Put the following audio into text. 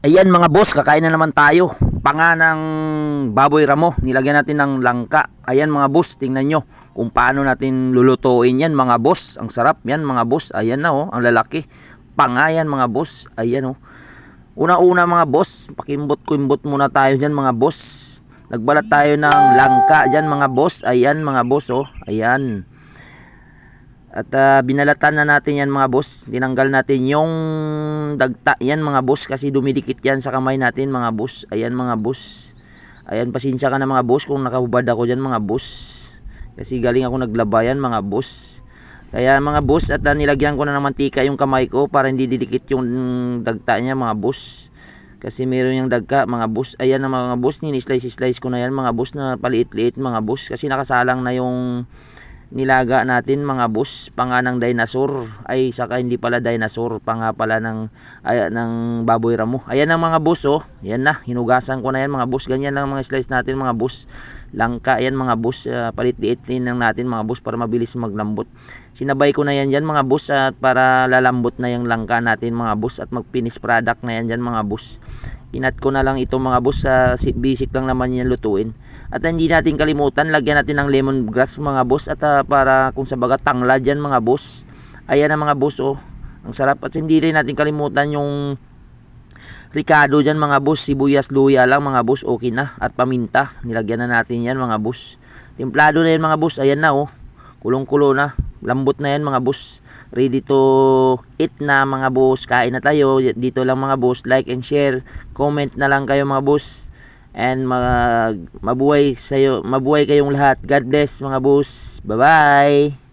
Ayan mga boss, kakain na naman tayo. Panga ng baboy ramo, nilagyan natin ng langka. Ayan mga boss, tingnan nyo kung paano natin lulutuin yan mga boss. Ang sarap yan mga boss. Ayan na oh, ang lalaki. Panga yan mga boss. Ayan oh. Una-una mga boss, pakimbot-kimbot muna tayo dyan mga boss. Nagbalat tayo ng langka dyan mga boss. Ayan mga boss oh. Ayan. At ah, binalatan na natin yan mga boss. Tinanggal natin yung dagta yan mga boss kasi dumidikit yan sa kamay natin mga boss. Ayan mga boss. Ayan pasensya ka na mga boss kung nakahubad ako dyan mga boss. Kasi galing ako naglabayan mga boss. Kaya mga boss at ah, nilagyan ko na ng mantika yung kamay ko para hindi didikit yung dagta niya mga boss. Kasi meron yung dagka mga boss. Ayan na mga boss, ni-slice-slice ko na yan mga boss na paliit-liit mga boss. Kasi nakasalang na yung nilaga natin mga boss panga ng dinosaur. Ay saka hindi pala dinosaur panga pala ng ay, ng baboy ramo. Ayan ang mga boss oh. Yan na hinugasan ko na yan mga boss. Ganyan lang mga slice natin mga boss. Langka yan mga boss. Uh, palit-liit lang natin mga boss para mabilis maglambot. Sinabay ko na yan dyan mga boss at para lalambot na yung langka natin mga boss at mag finish product na yan dyan mga boss Inat ko na lang ito mga boss sa si- basic lang naman yan lutuin. At hindi natin kalimutan, lagyan natin ng lemongrass mga boss at ah, para kung sa baga tanglad yan mga boss. Ayan na mga boss oh. Ang sarap at hindi rin natin kalimutan yung Ricardo dyan mga boss, sibuyas luya lang mga boss, okay na. At paminta, nilagyan na natin yan mga boss. Templado na yan mga boss, ayan na oh. Kulong-kulo na. Lambot na yan mga boss. Ready to eat na mga boss. Kain na tayo. Dito lang mga boss. Like and share. Comment na lang kayo mga boss. And mag, mabuhay, sayo, mabuhay kayong lahat. God bless mga boss. Bye-bye.